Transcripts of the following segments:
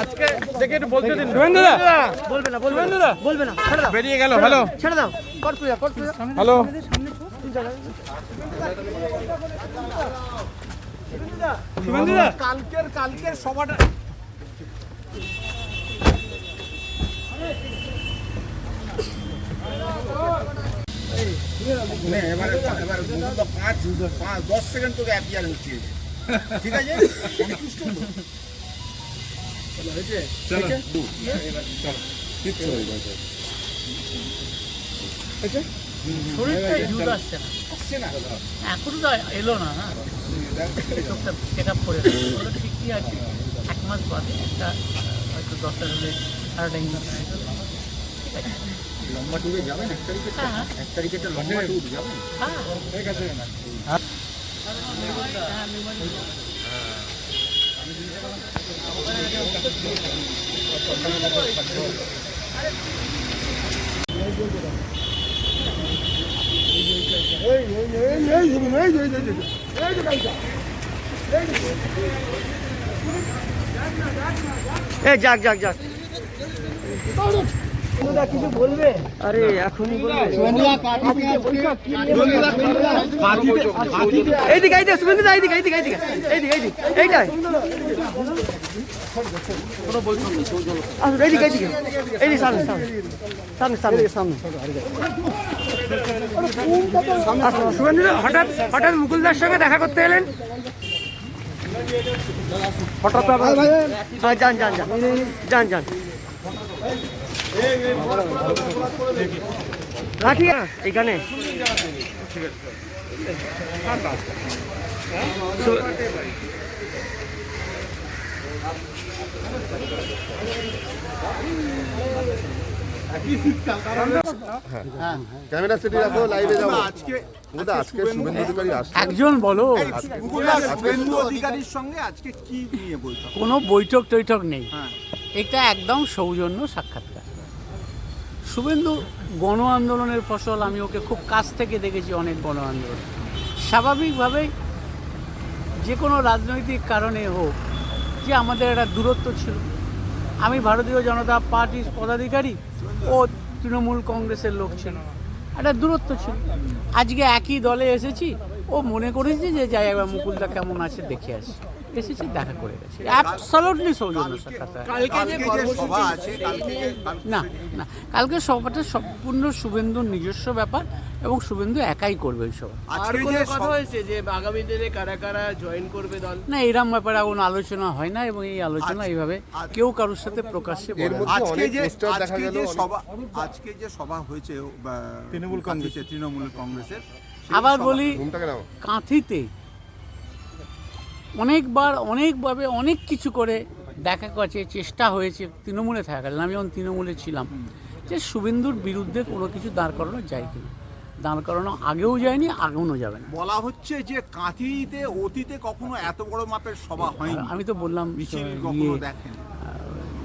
আজকে দেখে একটু বলতে দিন। শুভেন্দুদা বলবে না বলবে না বলবে না। ছেড়ে দাও। বেরিয়ে গেল হ্যালো। ছেড়ে দাও কট পূজা হ্যালো। শুভেন্দুদা কালকের কালকের সভাটা এবারে এবারে পাঁচ পাঁচ দশ সেকেন্ড তোকে অ্যাপিয়ারেন্স দিয়েছে ঠিক আছে? সন্তুষ্ট? শরীরটা ইউজ আসছে না। এখনও তো এলো না হ্যাঁ? চোখটা চেক আপ করে ঠিকই আছে? এক মাস বাদে একটা হয়তো দরকার হলে আরেকটা ইঞ্জেকশন ঠিক আছে? লম্বা ট্যুরে যাবেন? এক তারিখে হ্যাঁ হ্যাঁ। এক তারিখে একটা লম্বা ট্যুর যাবেন? হ্যাঁ। এ যাক যাক যাক কিছু বলবে? আরে এখনই এইদিকে এইদিকে দা এইদিকে এইদিকে এইদিকে এইদিকে এইদিকে এইটাই। এইদিকে এইদিকে এইদিকে সামনে সামনে সামনে সামনে। সামনে। শুভেন্দুদা হঠাৎ হঠাৎ মুকুলদার সঙ্গে দেখা করতে এলেন? হঠাৎ হ্যাঁ যান যান। যান যান। এখানে। ক্যামেরা সেটি রাখো লাইভে যাব। আজকে আজকে শুভেন্দু অধিকারী আসছে। একজন বলো। শুভেন্দু অধিকারীর সঙ্গে আজকে কি নিয়ে বলছো কোনো বৈঠক টৈঠক নেই এটা একদম সৌজন্য সাক্ষাৎকার। শুভেন্দু, গণ আন্দোলনের ফসল আমি ওকে খুব কাছ থেকে দেখেছি অনেক গণ আন্দোলন। স্বাভাবিকভাবেই যে কোনো রাজনৈতিক কারণে হোক যে আমাদের একটা দূরত্ব ছিল। আমি ভারতীয় জনতা পার্টির পদাধিকারী ও তৃণমূল কংগ্রেসের লোক ছিল। একটা দূরত্ব ছিল। আজকে একই দলে এসেছি ও মনে করেছি যে যাই একবার মুকুলদা কেমন আছে দেখে আসি। এসেছি দেখা করে গেছি। অ্যাবসলুটলি সৌজন্য সাক্ষাৎকার কালকে সভা আছে কালকে না না কালকে সভাটা সম্পূর্ণ শুভেন্দুর নিজস্ব ব্যাপার এবং শুভেন্দু একাই করবে ওই সভা। আজকে যে কথা হয়েছে যে আগামী দিনে কারা কারা জয়েন করবে দল? না এরম ব্যাপারে কোনো আলোচনা হয় না এবং এই আলোচনা এইভাবে কেউ কারোর সাথে প্রকাশ্যে বলে আজকে যে আজকে যে সভা আজকে যে সভা হয়েছে তৃণমূল কংগ্রেসের। তৃণমূল কংগ্রেসের আবার বলি কাঁথিতে অনেকবার অনেকভাবে অনেক কিছু করে দেখা গেছে চেষ্টা হয়েছে তৃণমূলে থাকাকালীন আমি যখন তৃণমূলে ছিলাম যে শুভেন্দুর বিরুদ্ধে কোনো কিছু দাঁড় করানো যায় কিনা। দাঁড় করানো আগেও যায়নি আগেও যাবে না। বলা হচ্ছে যে কাঁথিতে অতীতে কখনো এত বড় মাপের সভা হয়নি। আমি তো বললাম ইয়ে,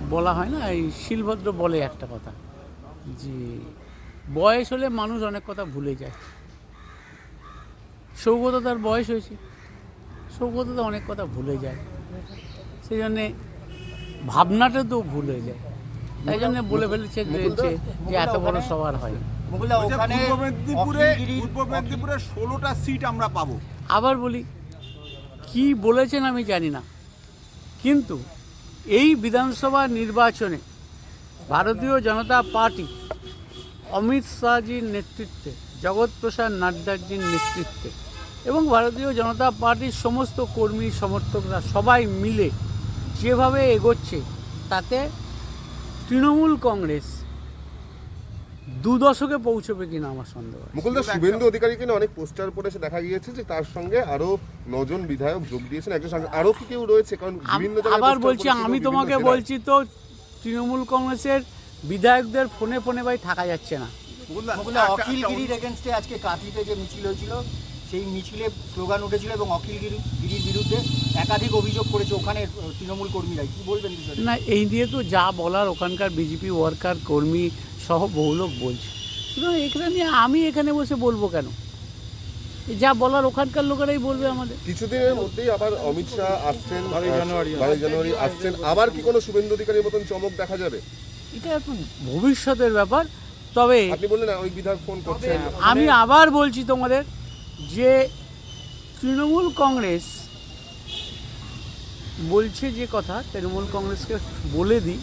বলা হয় না এই শিলভদ্র বলে একটা কথা যে বয়স হলে মানুষ অনেক কথা ভুলে যায়। সৌগত তার বয়স হয়েছে। সৌগত তো অনেক কথা ভুলে যায়। সেই জন্যে ভাবনাটা তো ভুলে যায়। তাই জন্য বলে ফেলেছে যে যে এত বড় সবার হয় পূর্ব মেদিনীপুরে পূর্ব মেদিনীপুরে ষোলোটা সিট আমরা পাবো। আবার বলি কি বলেছেন আমি জানি না। কিন্তু এই বিধানসভা নির্বাচনে ভারতীয় জনতা পার্টি অমিত শাহজির নেতৃত্বে জগৎ প্রসাদ নাড্ডাজির নেতৃত্বে এবং ভারতীয় জনতা পার্টির সমস্ত কর্মী সমর্থকরা সবাই মিলে যেভাবে এগোচ্ছে তাতে তৃণমূল কংগ্রেস দু দশকে পৌঁছবে কিনা আমার সন্দেহ আছে। মুকুলদা শুভেন্দু অধিকারী কিনা অনেক পোস্টার পড়ে এসে দেখা গিয়েছে যে তার সঙ্গে আরও নজন বিধায়ক যোগ দিয়েছেন একজন সঙ্গে আরও কি কেউ রয়েছে? কারণ বিভিন্ন আবার বলছি আমি তোমাকে বলছি তো তৃণমূল কংগ্রেসের বিধায়কদের ফোনে ফোনে ভাই থাকা যাচ্ছে না। ওগুলো অখিলগিরির এগেনস্টে আজকে কাঁথিতে যে মিছিল হয়েছিল সেই মিছিলে স্লোগান উঠেছিল এবং অখিলগিরি গিরির বিরুদ্ধে একাধিক অভিযোগ করেছে ওখানে তৃণমূল কর্মীরা কি বলবেন না এই নিয়ে তো যা বলার ওখানকার বিজেপি ওয়ার্কার কর্মী সহ বহু লোক বলছে। সুতরাং এখানে নিয়ে আমি এখানে বসে বলব কেন? যা বলার ওখানকার লোকেরাই বলবে আমাদের। কিছুদিনের মধ্যেই আবার অমিত শাহ আসছেন বারোই জানুয়ারি বারোই জানুয়ারি আসছেন। আবার কি কোনো শুভেন্দু অধিকারীর মতন চমক দেখা যাবে? এটা একটু ভবিষ্যতের ব্যাপার তবে আপনি বললেন অনেক বিধায়ক ফোন করছেন। আমি আবার বলছি তোমাদের যে তৃণমূল কংগ্রেস বলছে যে কথা তৃণমূল কংগ্রেসকে বলে দিই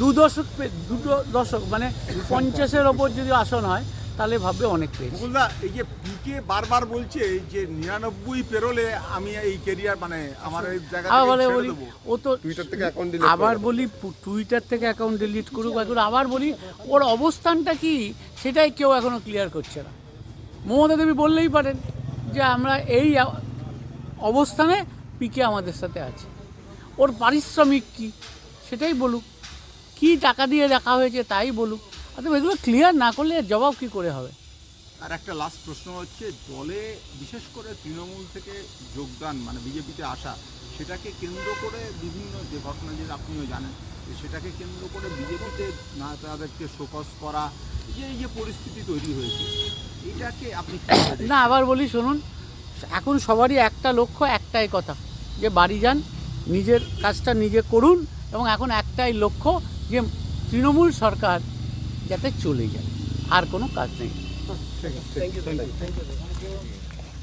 দু দশক দুটো দশক মানে পঞ্চাশের ওপর যদি আসন হয় তাহলে ভাববে অনেক পেয়েছে। মুকুলদা এই যে পিকে বারবার বলছে যে নিরানব্বই পেরোলে আমি এই কেরিয়ার মানে আমার এই জায়গা আবার বলে বলি ও তো টুইটার থেকে অ্যাকাউন্ট দিলে আবার বলি টুইটার থেকে অ্যাকাউন্ট ডিলিট করুক, আবার বলি ওর অবস্থানটা কি সেটাই কেউ এখনও ক্লিয়ার করছে না। মমতা দেবী বললেই পারেন যে আমরা এই অবস্থানে পিকে আমাদের সাথে আছে। ওর পারিশ্রমিক কি? সেটাই বলুক। কি টাকা দিয়ে রাখা হয়েছে তাই বলুক। অথবা এগুলো ক্লিয়ার না করলে জবাব কি করে হবে? আর একটা লাস্ট প্রশ্ন হচ্ছে, দলে বিশেষ করে তৃণমূল থেকে যোগদান মানে বিজেপিতে আসা, সেটাকে কেন্দ্র করে বিভিন্ন যে ঘটনা যে আপনিও জানেন সেটাকে কেন্দ্র করে বিজেপিতে না তাদেরকে শোকস করা যে, এই যে পরিস্থিতি তৈরি হয়েছে এটাকে আপনি না আবার বলি শুনুন। এখন সবারই একটা লক্ষ্য একটাই কথা যে বাড়ি যান নিজের কাজটা নিজে করুন এবং এখন একটাই লক্ষ্য যে তৃণমূল সরকার যাতে চলে যায়। আর কোনো কাজ নেই। Thank you